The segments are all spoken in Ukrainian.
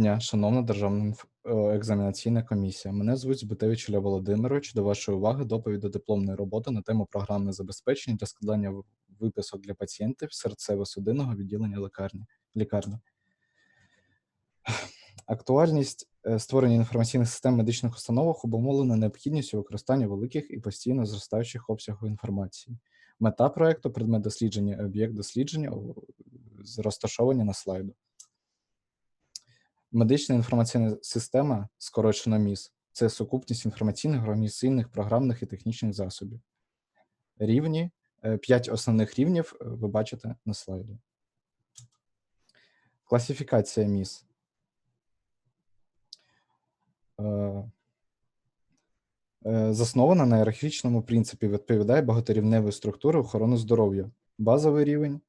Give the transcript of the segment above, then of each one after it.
дня, шановна Державна е, екзаменаційна комісія. Мене звуть Збитевич Ілля Володимирович. До вашої уваги доповідь до дипломної роботи на тему програмне забезпечення для складання виписок для пацієнтів серцево-судинного відділення лікарні. лікарні. Актуальність е, створення інформаційних систем в медичних установах обумовлена необхідністю використання великих і постійно зростаючих обсягів інформації. Мета проекту предмет дослідження об'єкт дослідження розташовані на слайду. Медична інформаційна система, скорочено МІС, це сукупність інформаційних, організаційних, програмних і технічних засобів. Рівні, е, п'ять основних рівнів е, ви бачите на слайді. Класифікація МІС. Е, Заснована на ієрархічному принципі, відповідає багаторівневої структури охорони здоров'я. Базовий рівень,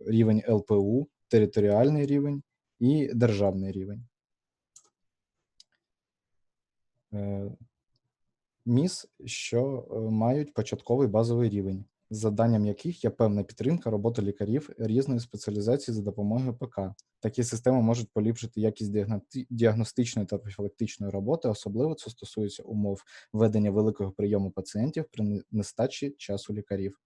рівень ЛПУ, територіальний рівень і державний рівень. Е, МІС, що е, мають початковий базовий рівень, завданням яких є певна підтримка роботи лікарів різної спеціалізації за допомогою ПК. Такі системи можуть поліпшити якість діагностичної та профілактичної роботи, особливо це стосується умов ведення великого прийому пацієнтів при нестачі часу лікарів.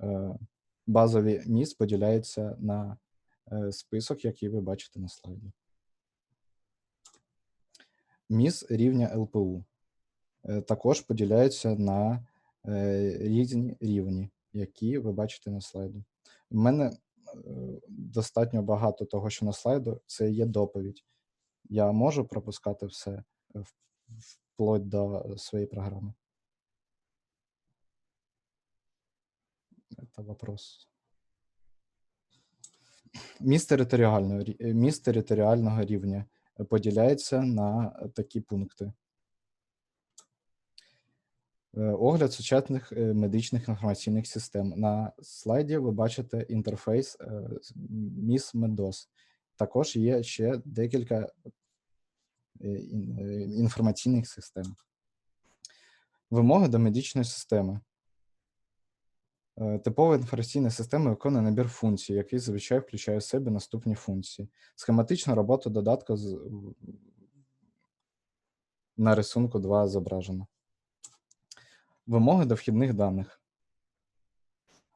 Е, Базові МІС поділяються на список, який ви бачите на слайді. МІС рівня ЛПУ е, також поділяються на е, різні рівні, які ви бачите на слайді. У мене е, достатньо багато того, що на слайду, це є доповідь. Я можу пропускати все е, вплоть до своєї програми. Це вопрос. Міст територіального, е, міст територіального рівня е, поділяється на е, такі пункти. Огляд сучасних медичних інформаційних систем. На слайді ви бачите інтерфейс МІС Медос. Також є ще декілька ін- інформаційних систем. Вимоги до медичної системи. Е, Типова інформаційна система виконує набір функцій, який зазвичай включає в себе наступні функції: схематична робота додатка на рисунку 2 зображено. Вимоги до вхідних даних.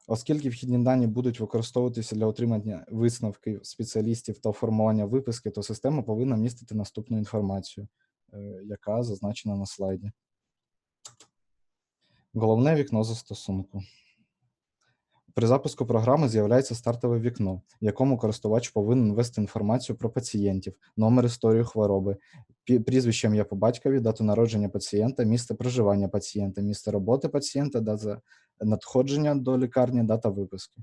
Оскільки вхідні дані будуть використовуватися для отримання висновків спеціалістів та формування виписки, то система повинна містити наступну інформацію, е, яка зазначена на слайді. Головне вікно застосунку. При запуску програми з'являється стартове вікно, в якому користувач повинен ввести інформацію про пацієнтів, номер історію хвороби, прізвище ім'я по батькові, дату народження пацієнта, місце проживання пацієнта, місце роботи пацієнта, дата надходження до лікарні, дата виписки.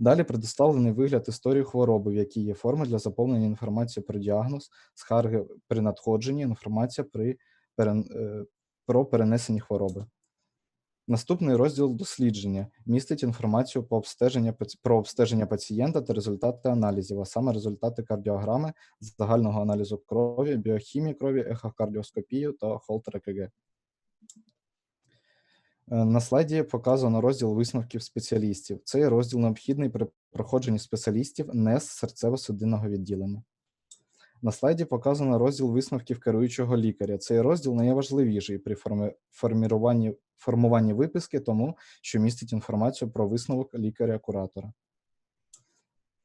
Далі предоставлений вигляд історії хвороби, в якій є форми для заповнення інформації про діагноз, скарги при надходженні, інформація при е, про перенесені хвороби. Наступний розділ дослідження містить інформацію по обстеження про обстеження пацієнта та результати аналізів, а саме результати кардіограми, загального аналізу крові, біохімії крові, ехокардіоскопію та холтер ЕКГ. Е, На слайді показано розділ висновків спеціалістів. Цей розділ необхідний при проходженні спеціалістів не з серцево-судинного відділення. На слайді показано розділ висновків керуючого лікаря. Цей розділ найважливіший при форміруванні, формуванні виписки, тому що містить інформацію про висновок лікаря-куратора.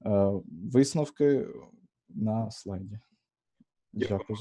Е, Висновки на слайді. Дякую.